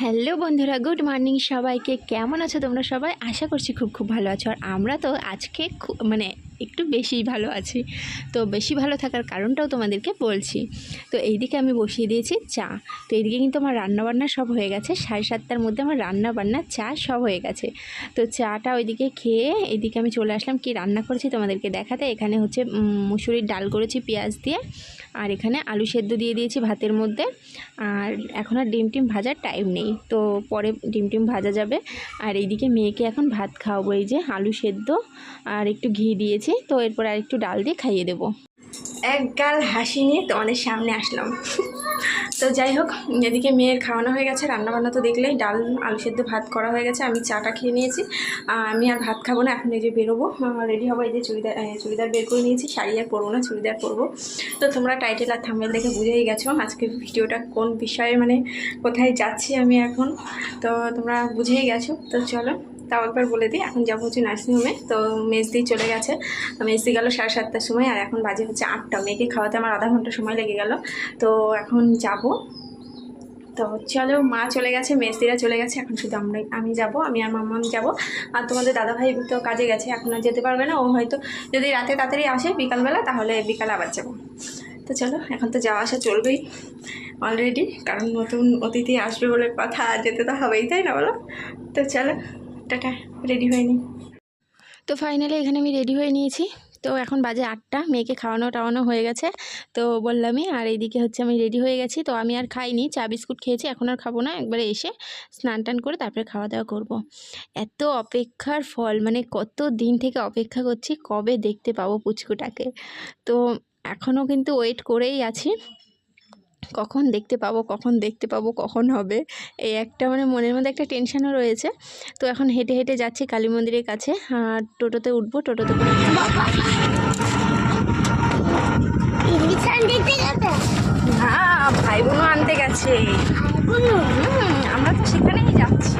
Hello বন্ধুরা, good morning সবাইকে। কেমন আছো তোমরা সবাই? আশা করছি খুব খুব ভালো আছো। আর আমরা তো আজকে মানে একটু বেশি ভালো আছি। তো বেশি ভালো থাকার কারণটাও তোমাদেরকে বলছি। তো এইদিকে আমি বসিয়ে দিয়েছি চা। তো এইদিকে কিন্তু আমার রান্নাবান্না সব হয়ে গেছে। সাড়ে সাতটার মধ্যে আমার রান্না বান্না চা সব হয়ে গেছে। তো চাটা ওইদিকে খেয়ে এইদিকে আমি চলে আসলাম। কি রান্না করেছি তোমাদেরকে দেখাতে? এখানে হচ্ছে মুসুরির ডাল করেছি পেঁয়াজ দিয়ে। আর এখানে আলু সেদ্ধ দিয়ে দিয়েছি ভাতের মধ্যে। আর এখন আর ডিম টিম ভাজার টাইম নেই, তো পরে ডিম টিম ভাজা যাবে। আর এইদিকে মেয়েকে এখন ভাত খাওয়াবো, এই যে আলু সেদ্ধ আর একটু ঘি দিয়েছি, তো এরপর আর একটু ডাল দিয়ে খাইয়ে দেবো। এক গাল হাসি নিয়ে তোমাদের সামনে আসলাম। তো যাই হোক, এদিকে মেয়ের খাওয়ানো হয়ে গেছে, রান্নাবান্না তো দেখলেই ডাল, আলু সেদ্ধ ভাত করা হয়ে গেছে, আমি চাটা খেয়ে নিয়েছি। আমি আর ভাত খাব না, এখন এই যে বেরোবো রেডি হব, এই যে চুড়িদার চুড়িদার বের করে নিয়েছি, শাড়ি আর পরবো না, চুড়িদার পরবো। তো তোমরা টাইটেল আর থাম্বেল দেখে বুঝেই গেছো আজকের ভিডিওটা কোন বিষয়ে মানে কোথায় যাচ্ছি আমি এখন। তো তোমরা বুঝেই গেছো, তো চলো। তাও একবার বলে দিই, এখন যাব হচ্ছে নার্সিংহোমে তো মেজদি চলে গেছে। মেজদি গেল সাড়ে সাতটার সময়, আর এখন বাজে হচ্ছে আটটা। মেয়েকে খাওয়াতে আমার আধা ঘণ্টা সময় লেগে গেল। তো এখন যাব। তো চলো, মা চলে গেছে মেজদিরা চলে গেছে। এখন শুধু আমরা আমি যাব, আমি আর মাম্মাম যাব। আর তোমাদের দাদাভাই তো কাজে গেছে, এখন আর যেতে পারবে না। ও হয়তো যদি রাতে তাড়াতাড়ি আসে বিকালবেলা, তাহলে বিকালে আবার যাব। তো চলো, এখন তো যাওয়া আসা চলবেই অলরেডি কারণ নতুন অতিথি আসবে বলে কথা যেতে তো হবেই, তাই না বলো? তো চলো। টাটা রেডি হয়ে নিই তো ফাইনালি এখানে আমি রেডি হয়ে নিয়েছি। তো এখন বাজে আটটা, মেয়েকে খাওয়ানো টাওয়ানো হয়ে গেছে। তো বললামই, আর এইদিকে হচ্ছে আমি রেডি হয়ে গেছি, তো আমি আর খাইনি, চা, বিস্কুট খেয়েছি, এখন আর খাব না। একবারে এসে স্নান টান করে তারপরে খাওয়া দাওয়া করব। এত অপেক্ষার ফল মানে কত দিন থেকে অপেক্ষা করছি, কবে দেখতে পাবো পুচকুটাকে। তো এখনও কিন্তু ওয়েট করেই আছি। কখন দেখতে পাবো, কখন দেখতে পাবো, কখন হবে, এই একটা মানে মনের মধ্যে একটা টেনশানও রয়েছে। তো এখন হেঁটে হেঁটে যাচ্ছি কালী মন্দিরের কাছে। আর টোটোতে উঠবো, টোটোতে হ্যাঁ ভাই বোনও আনতে গেছে। আমরা তো সেখানেই যাচ্ছি।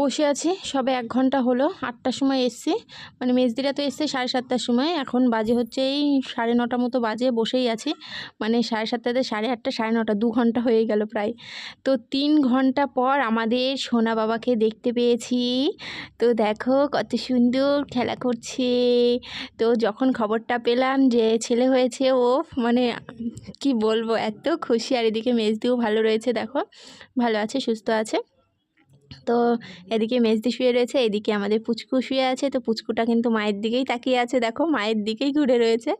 বসে আছি। সবে এক ঘণ্টা হলো, আটটার সময় এসছি। মানে মেজদিরা তো এসছে সাড়ে সাতটার সময়। এখন বাজে হচ্ছে এই সাড়ে নটা মতো বাজে, বসেই আছি। মানে সাড়ে সাতটাতে সাড়ে আটটা, সাড়ে নটা, দু ঘণ্টা হয়ে গেল প্রায়। তো তিন ঘণ্টা পর আমাদের সোনা বাবাকে দেখতে পেয়েছি। তো দেখো কত সুন্দর খেলা করছে। তো যখন খবরটা পেলাম যে ছেলে হয়েছে ও মানে কি বলব, এত খুশি। আর এদিকে মেজদিও ভালো রয়েছে, দেখো। ভালো আছে, সুস্থ আছে। তো এদিকে মেজদি শুয়ে রয়েছে, এদিকে আমাদের পুচকু শুয়ে আছে, তো পুচকুটা কিন্তু মায়ের দিকেই তাকিয়ে আছে, দেখো মায়ের দিকেই ঘুরে রয়েছে।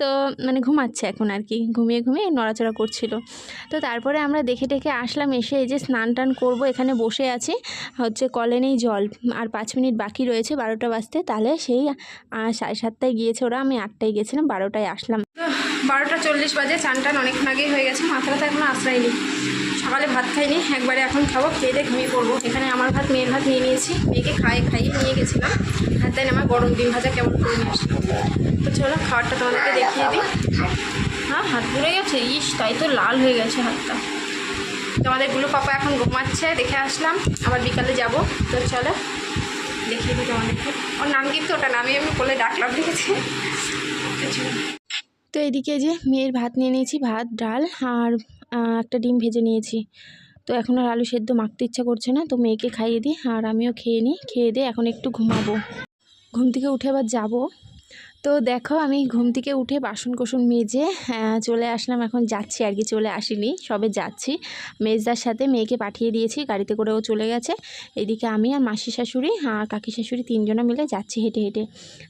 তো মানে ঘুমাচ্ছে এখন আর কি, ঘুমিয়ে ঘুমিয়ে নড়াচড়া করছিল। তো তারপরে আমরা দেখে টেকে আসলাম, এসে এই যে স্নান টান করব, এখানে বসে আছি, হচ্ছে কলে নেই জল, আর পাঁচ মিনিট বাকি রয়েছে বারোটা বাজতে, তাহলে সেই সাড়ে সাতটায় গিয়েছে ওরা, আমি আটটায় গেছিলাম, বারোটায় আসলাম। বারোটা চল্লিশ বাজে চান টান অনেকক্ষণ আগেই হয়ে গেছে মাথা ব্যথা এখনও আশ্রয়নি সকালে ভাত খাইনি, একবারে এখন খাব, খেয়ে দিয়ে ঘুমিয়ে পড়ব। এখানে আমার ভাত, মেয়ের ভাত নিয়ে নিয়েছি, মেয়েকে খাইয়ে খাইয়ে নিয়ে গেছিলাম। আর তাই আমার গরম ডিম ভাজা কেমন করে নিয়ে আসলাম। তো চলো, খাবারটা তোমাদেরকে দেখিয়ে দিই। হ্যাঁ হাত পুড়ে গেছে? ইস, তাই তো লাল হয়ে গেছে হাতটা। তোমাদেরগুলো পাপা এখন ঘুমাচ্ছে, দেখে আসলাম। আবার বিকালে যাব। তো চলো, দেখিয়ে দিই তোমাদেরকে। ওর নাম কিন্তু ওটা নামে আমি বলে ডাকলাম, দেখেছি। তো এদিকে যে, মেয়ের ভাত নিয়ে নিয়েছি, ভাত, ডাল আর একটা ডিম ভেজে নিয়েছি। তো এখন আর আলু সেদ্ধ মাখতে ইচ্ছা করছে না, তো মেয়েকে খাইয়ে দিই, আর আমিও খেয়ে নিই। খেয়ে দিয়ে এখন একটু ঘুমাবো। ঘুম থেকে উঠে আবার যাব। তো দেখো আমি ঘুম থেকে উঠে বাসন কোসন মেজে চলে আসলাম, এখন যাচ্ছি আর কি, চলে আসিনি, সবে যাচ্ছি। মেজদার সাথে মেয়েকে পাঠিয়ে দিয়েছি, গাড়িতে করেও চলে গেছে। এদিকে আমি আর মাসি শাশুড়ি, আর কাকি শাশুড়ি তিনজনে মিলে যাচ্ছি হেঁটে হেঁটে।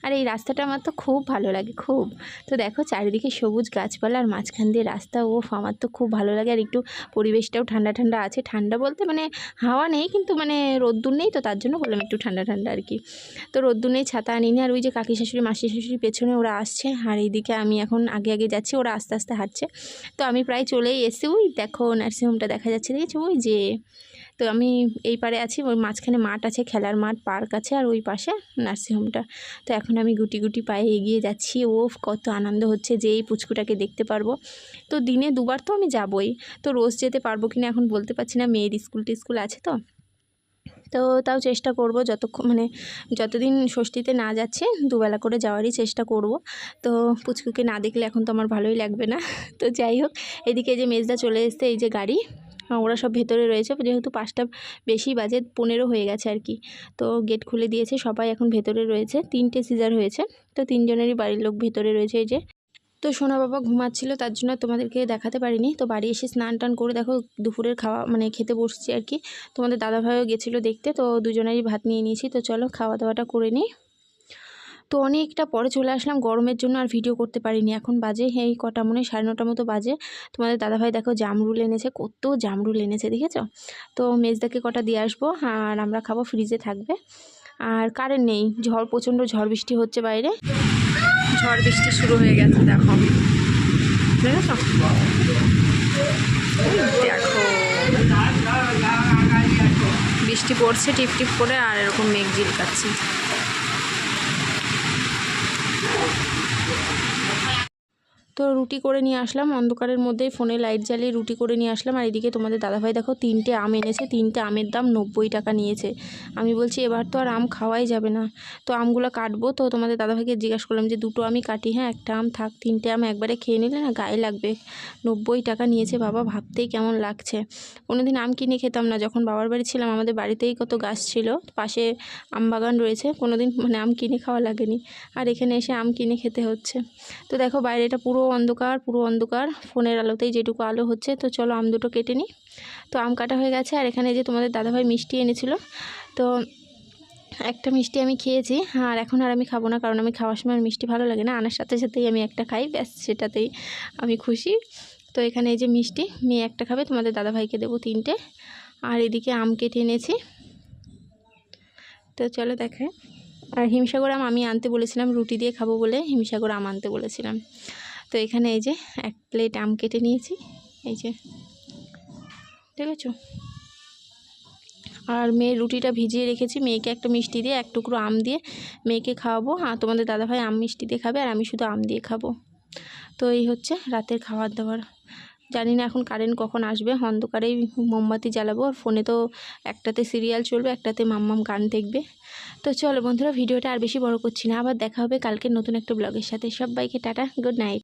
আর এই রাস্তাটা আমার তো খুব ভালো লাগে, খুব। তো দেখো, চারিদিকে সবুজ গাছপালা আর মাঝখান দিয়ে রাস্তা ও আমার তো খুব ভালো লাগে। আর একটু পরিবেশটাও ঠান্ডা ঠান্ডা আছে। ঠান্ডা বলতে মানে হাওয়া নেই, কিন্তু মানে রোদ্দুর নেই, তো তার জন্য বললাম একটু ঠান্ডা ঠান্ডা আর কি। তো রোদ্দুর নেই, ছাতা আনিনি, আর ওই যে কাকি শাশুড়ি, মাসি শাশুড়ি পেছনে ওরা আসছে আর এইদিকে আমি এখন আগে আগে যাচ্ছি, ওরা আস্তে আস্তে হাঁটছে। তো আমি প্রায় চলেই এসে ওই দেখো নার্সিংহোমটা দেখা যাচ্ছে, দেখেছি? ওই যে, তো আমি এই পারে আছি, ওই মাঝখানে মাঠ আছে, খেলার মাঠ, পার্ক আছে, আর ওই পাশে নার্সিংহোমটা তো এখন আমি গুটি গুটি পায়ে এগিয়ে যাচ্ছি। ও কত আনন্দ হচ্ছে যে এই পুচকুটাকে দেখতে পারব। তো দিনে দুবার তো আমি যাবই। তো রোজ যেতে পারব কিনা এখন বলতে পারছি না। মেয়ের স্কুল টিস্কুল আছে তো। তো তাও চেষ্টা করব যতক্ষণ মানে যতদিন ষষ্ঠীতে না যাচ্ছে, দুবেলা করে যাওয়ারই চেষ্টা করব। তো পুচকুকে না দেখলে এখন তো আমার ভালোই লাগবে না। তো যাই হোক, এদিকে যে মেজদা চলে এসছে, এই যে গাড়ি, ওরা সব ভেতরে রয়েছে, যেহেতু পাঁচটা বেশি বাজে, পনেরো হয়ে গেছে আর কি। তো গেট খুলে দিয়েছে, সবাই এখন ভেতরে রয়েছে, তিনটে সিজার হয়েছে, তো তিনজনেরই বাড়ির লোক ভেতরে রয়েছে এই যে। তো সোনা বাবা ঘুমাচ্ছিল, তার জন্য তোমাদেরকে দেখাতে পারিনি। তো বাড়ি এসে স্নান টান করে দেখো দুপুরের খাওয়া মানে খেতে বসছি আর কি। তোমাদের দাদাভাইও গেছিল দেখতে, তো দুজনেরই ভাত নিয়ে নিয়েছি। তো চলো খাওয়া দাওয়াটা করে নিই। তো অনেকটা পরে চলে আসলাম, গরমের জন্য আর ভিডিও করতে পারিনি। এখন বাজে, এই কটা মনে হয়, সাড়ে নটার মতো বাজে। তোমাদের দাদাভাই দেখো জামরুল এনেছে, কত জামরুল এনেছে, দেখেছ? তো মেজদাকে কটা দিয়ে আসব, আর আমরা খাব ফ্রিজে থাকবে। আর কারেন্ট নেই, ঝড়, প্রচণ্ড ঝড় বৃষ্টি হচ্ছে বাইরে। ঝড় বৃষ্টি শুরু হয়ে গেছে, দেখো। দেখো। বৃষ্টি পড়ছে টিপ টিপ করে আর এরকম মেঘ ঝিলকাচ্ছে। তো রুটি করে নিয়ে আসলাম। অন্ধকারের মধ্যেই ফোনে লাইট জ্বালিয়ে রুটি করে নিয়ে আসলাম। আর এদিকে তোমাদের দাদাভাই দেখো, তিনটে আম এনেছে। তিনটে আমের দাম নব্বই টাকা নিয়েছে। আমি বলছি, এবার তো আর আম খাওয়াই যাবে না। তো আমগুলো কাটবো। তো তোমাদের দাদাভাইকে জিজ্ঞাসা করলাম যে, দুটো আমি কাটি হ্যাঁ? একটা আম থাক, তিনটে আম একবারে খেয়ে নিলে না গায়ে লাগবে। নব্বই টাকা নিয়েছে বাবা, ভাবতেই কেমন লাগছে। কোনোদিন আম কিনে খেতাম না। যখন বাবার বাড়ি ছিলাম, আমাদের বাড়িতেই কত গাছ ছিল। পাশে আম বাগান রয়েছে। কোনোদিন মানে আম কিনে খাওয়া লাগেনি। আর এখানে এসে আম কিনে খেতে হচ্ছে। তো দেখো, বাইরেটা পুরো অন্ধকার, পুরো অন্ধকার। ফোনের আলোতেই যেটুকু আলো হচ্ছে, তো চলো আম দুটো কেটে নিই। তো আম কাটা হয়ে গেছে, আর এখানে যে তোমাদের দাদাভাই মিষ্টি এনেছিল। তো একটা মিষ্টি আমি খেয়েছি, আর এখন আর আমি খাব না, কারণ আমি খাওয়ার সময় মিষ্টি ভালো লাগে না। আনার সাথে সাথেই আমি একটা খাই, ব্যাস, সেটাতেই আমি খুশি। তো এখানে এই যে মিষ্টি, মেয়ে একটা খাবে, তোমাদের দাদাভাইকে দেবো তিনটে। আর এদিকে আম কেটে এনেছি। তো চলো দেখে আর হিমসাগর আম আমি আনতে বলেছিলাম, রুটি দিয়ে খাব বলে, হিমসাগর আম আনতে বলেছিলাম। তো এখানে এই যে এক প্লেট আম কেটে নিয়েছি। এই যে ঠিক আছে আর মেয়ের রুটিটা ভিজিয়ে রেখেছি। মেয়েকে একটা মিষ্টি দিয়ে, এক টুকরো আম দিয়ে মেয়েকে খাওয়াবো। আর তোমাদের দাদাভাই আম মিষ্টি দিয়ে খাবে, আর আমি শুধু আম দিয়ে খাব। তো এই হচ্ছে রাতের খাবার দাবার। জানি না এখন কারেন্ট কখন আসবে। অন্ধকারেই মোমবাতি জ্বালাবো। আর ফোনে তো একটাতে সিরিয়াল চলবে, একটাতে মাম্মাম গান দেখবে। তো চলো বন্ধুরা, ভিডিওটা আর বেশি বড় করছি না। আবার দেখা হবে কালকে নতুন একটা ব্লগের সাথে। সবাইকে টাটা গুড নাইট